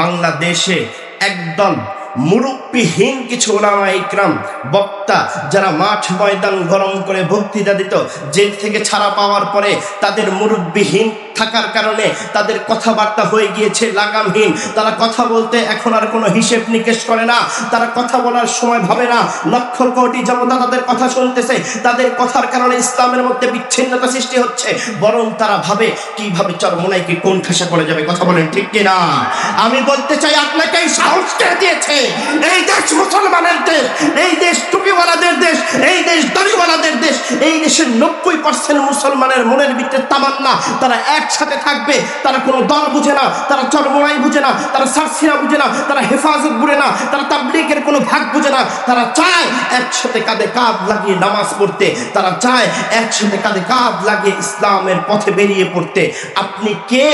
বাংলাদেশে একদল মুরব্বীহীন কিছু ওলামা ইকরাম, বক্তা যারা মাঠ ময়দান গরম করে বক্তৃতা দিত, জেল থেকে ছাড়া পাওয়ার পরে তাদের মুরব্বীহীন থাকার কারণে তাদের কথাবার্তা হয়ে গিয়েছে লাগামহীন। তারা কথা বলতে এখন আর কোনো হিসেব নিকেশ করে না। তারা কথা বলার সময় ভাবে না। লক্ষ কোটি জনতা তাদের কথা শুনতেছে। তাদের কথার কারণে ইসলামের মধ্যে বিচ্ছিন্নতা সৃষ্টি হচ্ছে। বরং তারা ভাবে কীভাবে চরমোনাইকে কোন ঠেসা করে যাবে। কথা বলেন ঠিক কিনা? আমি বলতে চাই, আপনাকে এই সাহস কে দিয়েছে? এই দেশ মুসলমানের দেশ, এই দেশ টুপিওয়ালাদের দেশ, এই দেশ দড়িওয়ালাদের দেশ, এই দেশের নব্বই পার্সেন্ট মুসলমানের মনের ভিতরে তামান্না। তারা একসাথে থাকবে, তারা কোনো দল বুঝে না, তারা চরমোনাই বুঝে না, তারা সারসিনা বুঝে না, তারা হেফাজত বুঝে না, তারা তাবলিগের কোনো ভাগ বুঝে না, তারা চায় একসাথে কাঁধে কাঁধ লাগিয়ে নামাজ পড়তে, তারা চায় একসাথে কাঁধে কাঁধ লাগিয়ে ইসলামের পথে বেরিয়ে পড়তে। আপনি কে?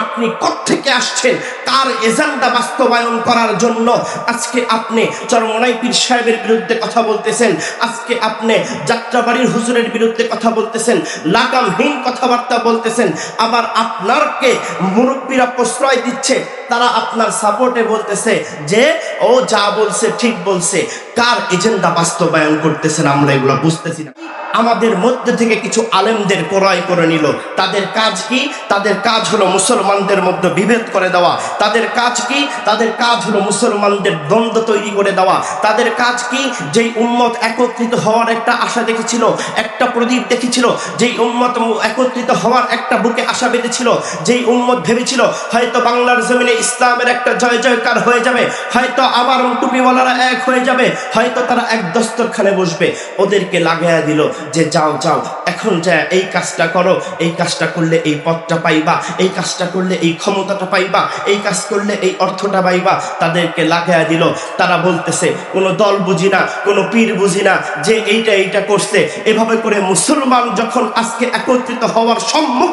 আপনি থেকে আসছেন? কার এজেন্ডা বাস্তবায়ন করার জন্য? আজকে আপনি চরমনাই পীর সাহেবের বিরুদ্ধে কথা বলতেছেন, আজকে আপনি যাত্রাবাড়ির হুজুরের বিরুদ্ধে কথা বলতেছেন, লাগামহীন কথাবার্তা বলতেছেন আবার আপনারকে মুরব্বীরা প্রশ্রয় দিচ্ছে। তারা আপনার সাপোর্টে বলতেছে যে, ও যা বলছে, ঠিক বলছে। কার এজেন্ডা বাস্তবায়ন করতেছেন আমরা এগুলো বুঝতেছি না। আমাদের মধ্যে থেকে কিছু আলেমদের ক্রয় করে নিল। তাদের কাজ কি? তাদের কাজ হলো মুসলমানদের মধ্যে বিভেদ করে দেওয়া। তাদের কাজ কি? তাদের কাজ হলো মুসলমানদের দ্বন্দ্ব তৈরি করে দেওয়া। তাদের কাজ কি? যেই উম্মত একত্রিত হওয়ার একটা আশা দেখেছিল, একটা প্রদীপ দেখেছিল, যেই উম্মত একত্রিত হওয়ার একটা বুকে আশা বেঁধেছিল, যেই উম্মত ভেবেছিল, হয়তো বাংলার জমিনে ইসলামের একটা জয় জয়কার হয়ে যাবে। হয়তো আবার টুপিওয়ালারা এক হয়ে যাবে। হয়তো তারা এক দস্তরখানে বসবে। ওদেরকে লাগাইয়া দিল যে, যাও যাও, এখন যা, এই কাজটা করো। এই কাজটা করলে এই পথটা পাইবা। এই কাজটা করলে এই ক্ষমতাটা পাইবা। এই কাজ করলে এই অর্থটা পাইবা। তাদেরকে লাগাইয়া দিল। তারা বলতেছে, কোনো দল বুঝি না, কোনো পীর বুঝি না যে এইটা এইটা করছে। এভাবে করে মুসলমান যখন আজকে একত্রিত হওয়ার সম্মুখ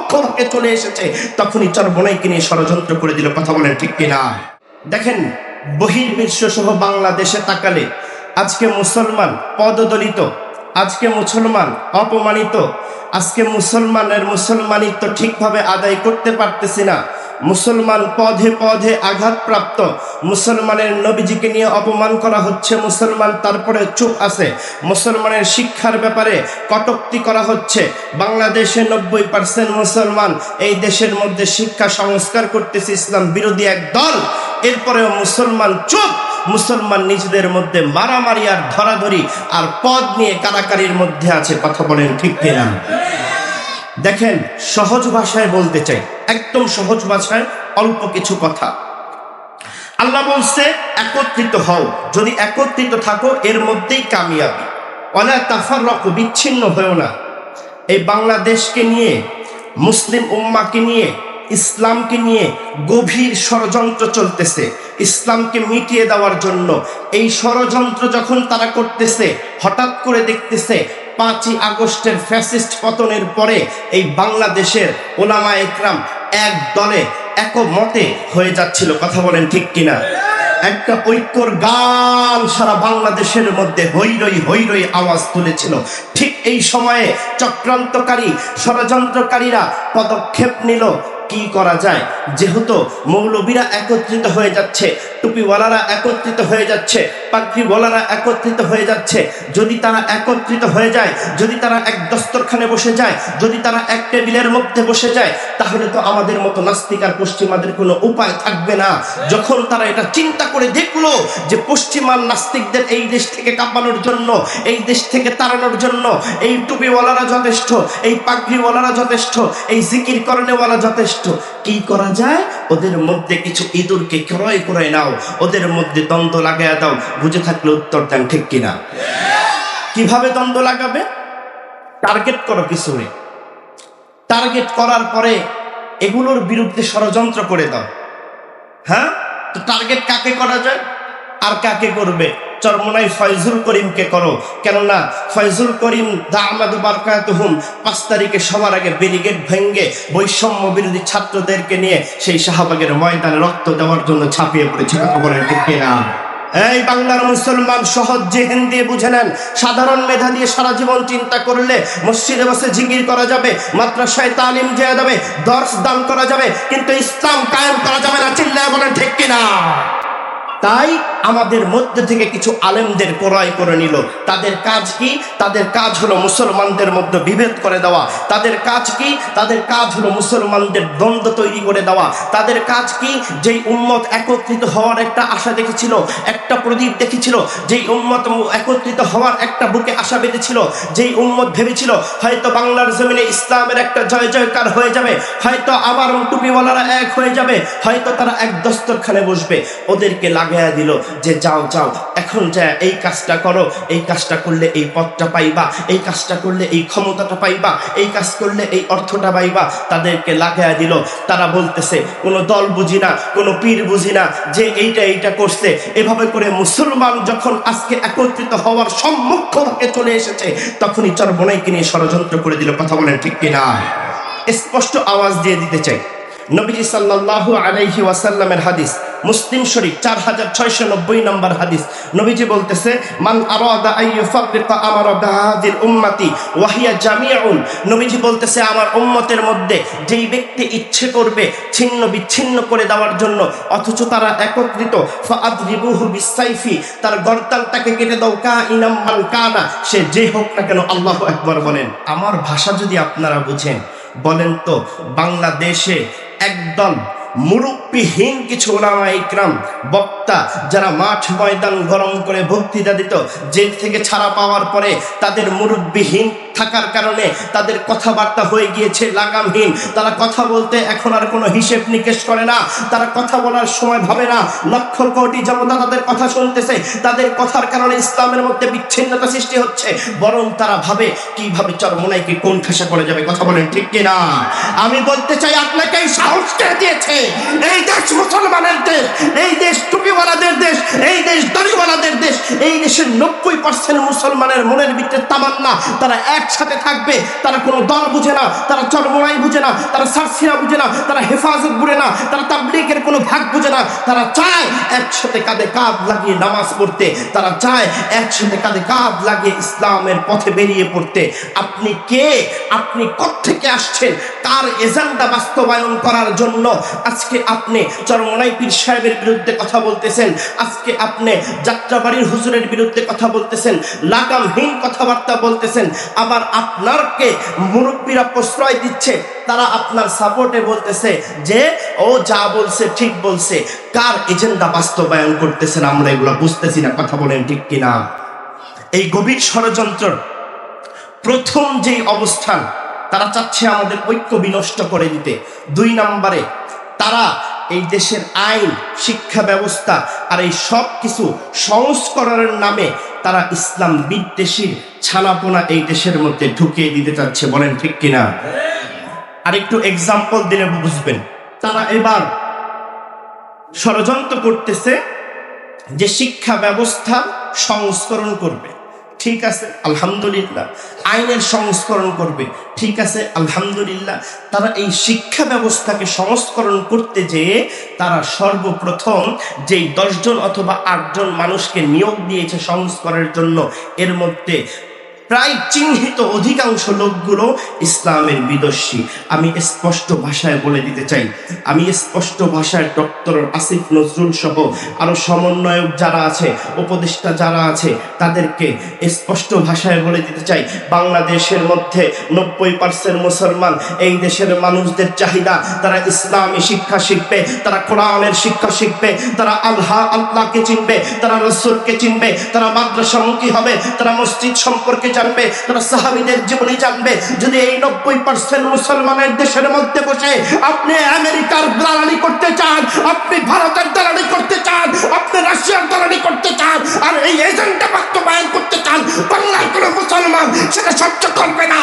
চলে এসেছে, তখনই চরবনাইকে নিয়ে ষড়যন্ত্র করে দিল। কথা বলেন। ঠিক কিনা? দেখেন বহির্বিশ্ব সহ বাংলাদেশে তাকালে আজকে মুসলমান পদদলিত, আজকে মুসলমান অপমানিত, আজকে মুসলমানের মুসলমানিত্ব ঠিকভাবে আদায় করতে পারতেছি না। মুসলমান পদে পদে আঘাতপ্রাপ্ত। মুসলমানের নবীজিকে নিয়ে অপমান করা হচ্ছে মুসলমান, তারপরে চুপ আছে। মুসলমানের শিক্ষার ব্যাপারে কটক্তি করা হচ্ছে। বাংলাদেশে নব্বই পার্সেন্ট মুসলমান, এই দেশের মধ্যে শিক্ষা সংস্কার করতেছে ইসলাম বিরোধী এক দল। এরপরেও মুসলমান চুপ। মুসলমান নিজেদের মধ্যে মারামারি আর ধরাধরি আর পদ নিয়ে কারাকারির মধ্যে আছে। কথা বলেন ঠিক কিনা? দেখেন, সহজ ভাষায় বলতে চাই। একদম সহজ ভাষায় অল্প কিছু কথা। আল্লাহ বলছে, একত্রিত হও। যদি একত্রিত থাকো, এর মধ্যেই কামিয়াবি। অলা তাফার রক বিচ্ছিন্ন হয়েও না। এই বাংলাদেশকে নিয়ে, মুসলিম উম্মাকে নিয়ে, ইসলামকে নিয়ে গভীর ষড়যন্ত্র চলতেছে। ইসলামকে মিটিয়ে দেওয়ার জন্য। এই ষড়যন্ত্র যখন তারা করতেছে, হঠাৎ করে দেখতেছে পাঁচই আগস্টের ফ্যাসিস্ট পতনের পরে এই বাংলাদেশের ওলামা একরাম এক দলে একমতে হয়ে যাচ্ছিল। কথা বলেন ঠিক কিনা? একটা ঐক্যর গান সারা বাংলাদেশের মধ্যে হৈরই হৈরই আওয়াজ তুলেছিল। ঠিক এই সময়ে চক্রান্তকারী, ষড়যন্ত্রকারীরা পদক্ষেপ নিল। কি করা যায়? যেহেতু মৌলবীরা একত্রিত হয়ে যাচ্ছে, টুপিওয়ালারা একত্রিত হয়ে যাচ্ছে, পাগড়িওয়ালারা একত্রিত হয়ে যাচ্ছে, যদি তারা একত্রিত হয়ে যায়, যদি তারা এক দস্তরখানে বসে যায়, যদি তারা এক টেবিলের মধ্যে বসে যায়, তাহলে তো আমাদের মতো নাস্তিক আর পশ্চিমাদের কোনো উপায় থাকবে না। যখন তারা এটা চিন্তা করে দেখল যে পশ্চিমার নাস্তিকদের এই দেশ থেকে কাঁপানোর জন্য, এই দেশ থেকে তাড়ানোর জন্য, এই টুপিওয়ালারা যথেষ্ট, এই পাগড়িওয়ালারা যথেষ্ট, এই জিকির করণেওয়ালা যথেষ্ট কি করা যায়? ওদের মধ্যে কিছু ইঁদুরকে ক্রয় করে নাও। ওদের মধ্যে দ্বন্দ্ব লাগাইয়া দাও। বুঝে থাকলে উত্তর দেন, ঠিক কিনা? কীভাবে দ্বন্দ্ব লাগাবে? টার্গেট করো কিছু টার্গেট করার পরে এগুলোর বিরুদ্ধে ষড়যন্ত্র করে দাও। হ্যাঁ? তো টার্গেট কাকে করা যায়? আর কাকে করবে? চরমোনাই ফয়জুল করিমকে করো। কেননা ফয়জুল করিম দা দামাদু বারকাতুহুম পাঁচ তারিখে সবার আগে ব্যারিকেড ভেঙ্গে বৈষম্য বিরোধী ছাত্রদেরকে নিয়ে সেই শাহবাগের ময়দানে রক্ত দেওয়ার জন্য ছাপিয়ে পড়েছে খবরের ঠিক কিনা এই বাংলার মুসলমান সহজ জেহেন দিয়ে বুঝে নেন, সাধারণ মেধা দিয়ে সারা জীবন চিন্তা করলে মসজিদে বসে জিগির করা যাবে, মাদ্রাসায় তালিম দেওয়া যাবে, দর্শ দান করা যাবে, কিন্তু ইসলাম কায়েম করা যাবে না, চিল্লায় বলেন ঠিক কিনা? তাই আমাদের মধ্যে থেকে কিছু আলেমদের ক্রয় করে নিল। তাদের কাজ কি? তাদের কাজ হলো মুসলমানদের মধ্যে বিভেদ করে দেওয়া। তাদের কাজ কি? তাদের কাজ হলো মুসলমানদের দ্বন্দ্ব তৈরি করে দেওয়া। তাদের কাজ কি? যেই উম্মত একত্রিত হওয়ার একটা আশা দেখেছিল, একটা প্রদীপ দেখেছিল, যেই উম্মত একত্রিত হওয়ার একটা বুকে আশা বেঁধেছিল, যেই উম্মত ভেবেছিল, হয়তো বাংলার জমিনে ইসলামের একটা জয় জয়কার হয়ে যাবে, হয়তো আবার টুপিওয়ালারা এক হয়ে যাবে, হয়তো তারা এক দস্তরখানে বসবে। ওদেরকে লাগাইয়া দিল। যে যাও যাও, এখন যা, এই কাজটা করো, এই কাজটা করলে এই পথটা পাইবা, এই কাজটা করলে এই ক্ষমতাটা পাইবা, এই কাজ করলে এই অর্থটা পাইবা, তাদেরকে লাগাইয়া দিল। তারা বলতেছে, কোনো দল বুঝি না, কোনো পীর বুঝি না, যে এইটা এইটা করছে। এভাবে করে মুসলমান যখন আজকে একত্রিত হওয়ার সম্মুখ ভাগে চলে এসেছে, তখনই চরবনাইকে নিয়ে ষড়যন্ত্র করে দিল। কথা বলেন ঠিক কিনা? স্পষ্ট আওয়াজ দিয়ে দিতে চাই। নবীজি সাল্লাল্লাহু আলাইহি ওয়াসাল্লামের হাদিস মুসলিম শরীফ চার হাজার ছয়শো নব্বই নম্বর হাদিস। নবীজি বলতেছে, মান উম্মতি ওয়াহিয়া নবীজি বলতেছে, আমার উম্মতের মধ্যে যেই ব্যক্তি ইচ্ছে করবে ছিন্ন বিচ্ছিন্ন করে দেওয়ার জন্য, অথচ তারা একত্রিত, ফাআদরিবুহু বিসাইফি, তার গর্দানটাকে কেটে দাও কা ইনাম মান কানা। সে যে হোক না কেন আল্লাহু আকবার বলেন। আমার ভাষা যদি আপনারা বুঝেন, বলেন তো, বাংলাদেশে একদল মুরব্বীহীন কিছু ওলামা ইকরাম, বক্তা, যারা মাঠ ময়দান গরম করে বক্তৃতা দিত, জেল থেকে ছাড়া পাওয়ার পরে তাদের মুরুব্বিহীন থাকার কারণে তাদের কথাবার্তা হয়ে গিয়েছে লাগামহীন। তারা কথা বলতে এখন আর কোনো হিসেব নিকেশ করে না। তারা কথা বলার সময় ভাবে না। লক্ষ কোটি জনতা তাদের কথা শুনতেছে। তাদের কথার কারণে ইসলামের মধ্যে বিচ্ছিন্নতা সৃষ্টি হচ্ছে। বরং তারা ভাবে, কীভাবে চরমোনাইকে কোন ঠেসা করে যাবে, কথা বলেন ঠিক কিনা? আমি বলতে চাই, আপনাকে এই সাহস কে দিয়েছে এই দেশ মুসলমানের দেশ, এই দেশ টুপিওয়ালাদের দেশ, এই দেশ দড়িওয়ালাদের দেশ, এই দেশের নব্বই পার্সেন্ট মুসলমানের মনের ভিতরে তামান্না, তারা একসাথে থাকবে, তারা কোনো দল বুঝে না, তারা চরমোনাই বুঝে না, তারা সারসিরা বুঝে না, তারা হেফাজত বুঝে না, তারা তাবলিগের কোনো ভাগ বুঝে না, তারা চায় একসাথে কাঁধে কাঁধ লাগিয়ে নামাজ পড়তে, তারা চায় একসাথে কাঁধে কাঁধ লাগিয়ে ইসলামের পথে বেরিয়ে পড়তে। আপনি কে? আপনি থেকে আসছেন? তার এজেন্ডা বাস্তবায়ন করার জন্য? আজকে আপনি চরমনাই পীর সাহেবের বিরুদ্ধে কথা বলতেছেন, আজকে আপনি যাত্রাবাড়ির হুজুরের বিরুদ্ধে কথা বলতেছেন, লাগামহীন কথাবার্তা বলতেছেন, আবার আপনারকে মুরব্বীরা প্রশ্রয় দিচ্ছে, তারা আপনার সাপোর্টে বলতেছে যে, ও যা বলছে ঠিক বলছে, কার এজেন্ডা বাস্তবায়ন করতেছেন আমরা এগুলো বুঝতেছি না, কথা বলেন ঠিক কিনা? এই গভীর ষড়যন্ত্র প্রথম যেই অবস্থান, তারা চাচ্ছে আমাদের ঐক্য বিনষ্ট করে দিতে। দুই নম্বরে, তারা এই দেশের আইন, শিক্ষা ব্যবস্থা আর এই সব কিছু সংস্করণের নামে তারা ইসলাম বিদ্বেষীর ছানাপোনা এই দেশের মধ্যে ঢুকিয়ে দিতে চাচ্ছে, বলেন ঠিক কিনা? আর একটু এক্সাম্পল দিলে বুঝবেন। তারা এবার ষড়যন্ত্র করতেছে যে শিক্ষা ব্যবস্থা সংস্করণ করবে। ঠিক আছে, আলহামদুলিল্লাহ। আইনের সংস্করণ করবে, ঠিক আছে, আলহামদুলিল্লাহ। তারা এই শিক্ষা ব্যবস্থাকে সংস্করণ করতে যেয়ে তারা সর্বপ্রথম যেই দশজন অথবা আটজন মানুষকে নিয়োগ দিয়েছে সংস্করণের জন্য, এর মধ্যে প্রায় চিহ্নিত অধিকাংশ লোকগুলো ইসলামের বিদস্যী আমি স্পষ্ট ভাষায় বলে দিতে চাই। আমি স্পষ্ট ভাষায় ডক্টর আসিফ নজরুল সহ আরও সমন্বয়ক যারা আছে, উপদেষ্টা যারা আছে, তাদেরকে স্পষ্ট ভাষায় বলে দিতে চাই। বাংলাদেশের মধ্যে নব্বই পার্সেন্ট মুসলমান, এই দেশের মানুষদের চাহিদা, তারা ইসলামী শিক্ষা শিখবে, তারা কোরআনের শিক্ষা শিখবে, তারা আল্লাহ আল্লাহকে চিনবে, তারা রসুলকে চিনবে, তারা মাদ্রাসামুখী হবে, তারা মসজিদ সম্পর্কে জানবে তারা সাহাবিদের জীবনী জানবে। যদি এই নব্বই পার্সেন্ট মুসলমানের দেশের মধ্যে বসে আপনি আমেরিকার দালালি করতে চান, আপনি ভারতের দালালি করতে চান, আপনি রাশিয়ার দালালি করতে চান, আর এই এজেন্ডা বাস্তবায়ন করতে চান, বাংলার কোনো মুসলমান সেটা সহ্য করবে না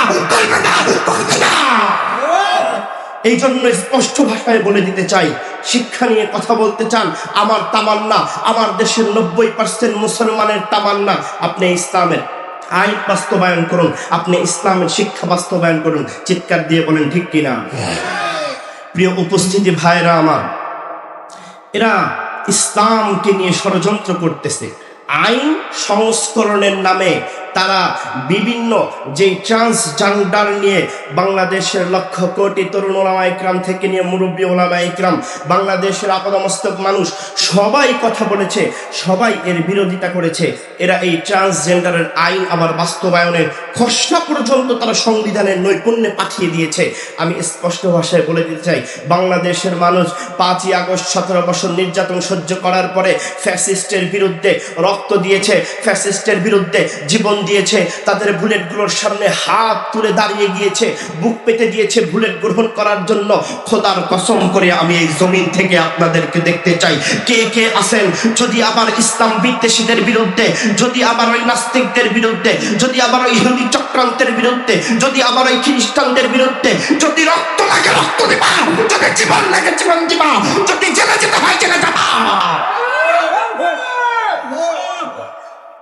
এই জন্য স্পষ্ট ভাষায় বলে দিতে চাই, শিক্ষা নিয়ে কথা বলতে চান, আমার তামান্না, আমার দেশের নব্বই পার্সেন্ট মুসলমানের তামান্না, আপনি ইসলামের আইন বাস্তবায়ন করুন। আপনি ইসলামের শিক্ষা বাস্তবায়ন করুন। চিৎকার দিয়ে বলেন, ঠিক কিনা প্রিয় উপস্থিতি ভাইরা আমার, এরা ইসলামকে নিয়ে ষড়যন্ত্র করতেছে। আইন সংস্করণের নামে তারা বিভিন্ন যে ট্রান্সজেন্ডার নিয়ে বাংলাদেশের লক্ষ কোটি তরুণ ওলামা ইকরাম থেকে নিয়ে মুরব্বী ওলামা ইকরাম, বাংলাদেশের আপাদমস্তক মানুষ, সবাই কথা বলেছে, সবাই এর বিরোধিতা করেছে। এরা এই ট্রান্সজেন্ডারের আইন আবার বাস্তবায়নের খসড়া পর্যন্ত তারা সংবিধানের নৈপুণ্যে পাঠিয়ে দিয়েছে। আমি স্পষ্ট ভাষায় বলে দিতে চাই, বাংলাদেশের মানুষ পাঁচই আগস্ট সতেরো বছর নির্যাতন সহ্য করার পরে ফ্যাসিস্টের বিরুদ্ধে রক্ত দিয়েছে, ফ্যাসিস্টের বিরুদ্ধে জীবন দিয়েছে, তাদের বুলেটগুলোর সামনে হাত তুলে দাঁড়িয়ে গিয়েছে, বুক পেতে দিয়েছে বুলেট গ্রহণ করার জন্য। খোদার কসম করে আমি এই জমিন থেকে আপনাদেরকে দেখতে চাই। কে কে আছেন? যদি আবার ইসলাম বিদ্বেষীদের বিরুদ্ধে, যদি আবার ওই নাস্তিকদের বিরুদ্ধে, যদি আবার ওই হিন্দু চক্রান্তের বিরুদ্ধে, যদি আবার ওই খ্রিস্টানদের বিরুদ্ধে, যদি রক্ত লাগে রক্ত দিবা, যদি জীবন লাগে জীবন দিবা, যদি জেলে যেতে হয় জেলে যাবা।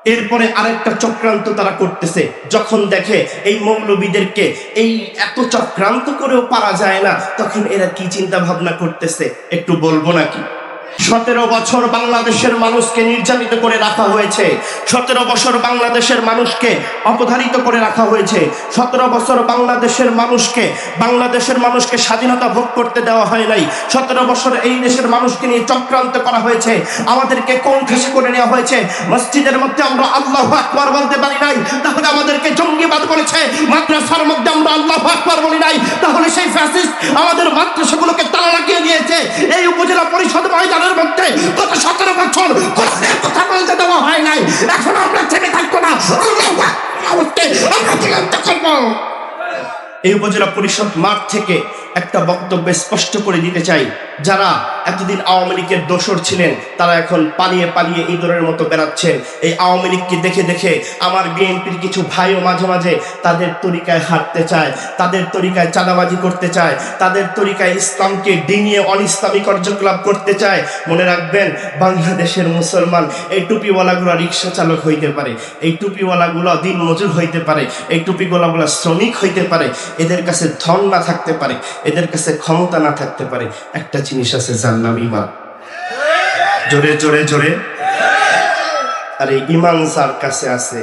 এরপরে আরেকটা চক্রান্ত তারা করতেছে। যখন দেখে এই মৌলবীদেরকে এই এত চক্রান্ত করেও পারা যায় না, তখন এরা কি চিন্তা ভাবনা করতেছে? একটু বলব নাকি? সতেরো বছর বাংলাদেশের মানুষকে নির্যাতিত করে রাখা হয়েছে। সতেরো বছর বাংলাদেশের মানুষকে অপধারিত করে রাখা হয়েছে। সতেরো বছর বাংলাদেশের মানুষকে বাংলাদেশের মানুষকে স্বাধীনতা ভোগ করতে দেওয়া হয় নাই। সতেরো বছর এই দেশের মানুষকে নিয়ে চক্রান্ত করা হয়েছে। আমাদেরকে কোন ঠেসে করে নেওয়া হয়েছে? মসজিদের মধ্যে আমরা আল্লাহ আকবার বলতে পারি নাই। তাহলে আমাদেরকে জঙ্গিবাদ বলেছে। মাদ্রাসার মধ্যে আমরা আল্লাহ আকবার বলি নাই। তাহলে সেই ফ্যাসিস্ট আমাদের মাদ্রাসাগুলোকে তালা লাগিয়ে দিয়েছে। এই উপজেলা পরিষদ ময়দানের মধ্যে গত সতেরো বছর কথা বলতে দেওয়া হয় নাই। এখন আমরা ছেড়ে থাকব না। এই উপজেলা পরিষদ মাঠ থেকে একটা বক্তব্য স্পষ্ট করে দিতে চাই। যারা এতদিন আওয়ামী লীগের দোসর ছিলেন, তারা এখন পালিয়ে পালিয়ে ইঁদুরের মতো বেড়াচ্ছেন এই আওয়ামী লীগকে দেখে দেখে আমার বিএনপির কিছু ভাইও মাঝে মাঝে তাদের তরিকায় হাঁটতে চায়, তাদের তরিকায় চাঁদাবাজি করতে চায়, তাদের তরিকায় ইসলামকে ডিঙিয়ে অনিসলামী কার্যকলাপ করতে চায়। মনে রাখবেন, বাংলাদেশের মুসলমান এই টুপিওয়ালাগুলো রিক্সা চালক হইতে পারে, এই টুপিওয়ালাগুলো দিন মজুর হইতে পারে, এই টুপিওয়ালাগুলো শ্রমিক হইতে পারে, এদের কাছে ধন না থাকতে পারে, এদের কাছে ক্ষমতা না থাকতে পারে। একটা জিনিস আছে যার নাম ইমান জোরে জোরে জোরে। আর এই ইমান যার কাছে আছে,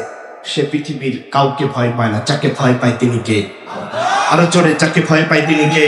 সে পৃথিবীর কাউকে ভয় পায় না, যাকে ভয় পায় তিনি কে? আরও জোরে, যাকে ভয় পায় তিনি কে?